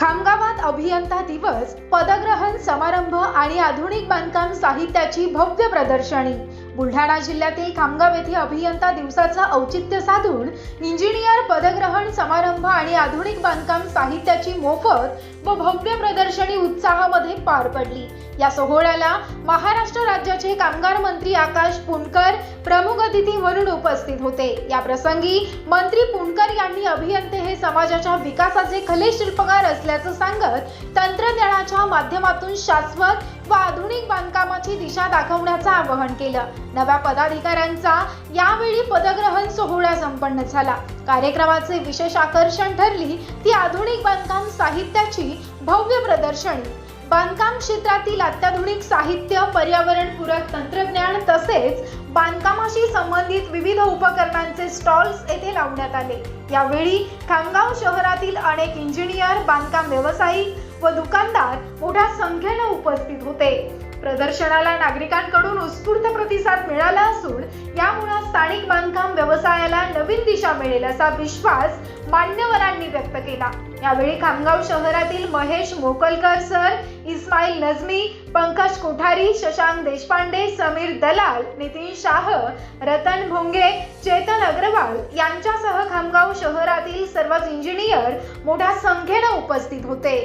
खामगावात अभियंता दिवस पदग्रहण समारंभ आणि आधुनिक बांधकाम साहित्याची भव्य प्रदर्शनी. बुलढाणा जिल्ह्यातील खामगाव येथे अभियंता दिवसाचं औचित्य साधून इंजिनियर पदग्रहण समारंभ आणि आधुनिक बांधकाम साहित्याची मोफत व भव्य प्रदर्शनी उत्साहामध्ये पार पडली. या सोहळ्याला महाराष्ट्र राज्याचे कामगार मंत्री आकाश पुणकर प्रमुख अतिथी म्हणून उपस्थित होते. या प्रसंगी मंत्री पुणकर यांनी अभियंते हे समाजाच्या विकासाचे खले शिल्पकार असल्याचं सांगत तंत्र तंत्रज्ञानाच्या माध्यमातून शाश्वत व आधुनिक बांधकामाची दिशा दाखवण्याचं आवाहन केलं. नव्या पदाधिकाऱ्यांचा यावेळी पदग्रहण सोहळा संपन्न झाला. कार्यक्रमाचे विशेष आकर्षण ठरली ती आधुनिक बांधकाम साहित्याची भव्य प्रदर्शनी. बांधकाम क्षेत्रातील अत्याधुनिक साहित्य पर्यावरणपूरक तंत्रज्ञान तसेच बांधकामाशी संबंधित विविध उपकरणांचे स्टॉल्स येथे लावण्यात आले. यावेळी खामगाव शहरातील अनेक इंजिनियर बांधकाम व्यावसायिक व दुकानदार मोठ्या संख्येने उपस्थित होते. प्रदर्शनाला नागरिकांकडून उत्स्फूर्त प्रतिसाद मिळाला असून यामुळे स्थानिक बांधकाम व्यवसायाला नवीन दिशा मिळेल असा विश्वास मान्यवरांनी व्यक्त केला. यावेळी खामगाव शहरातील महेश मोकलकर सर इस्माईल नजमी पंकज कोठारी शशांक देशपांडे समीर दलाल नितीन शाह रतन भोंगे चेतन अग्रवाल यांच्यासह खामगाव शहरातील सर्वच इंजिनियर मोठ्या संख्येनं उपस्थित होते.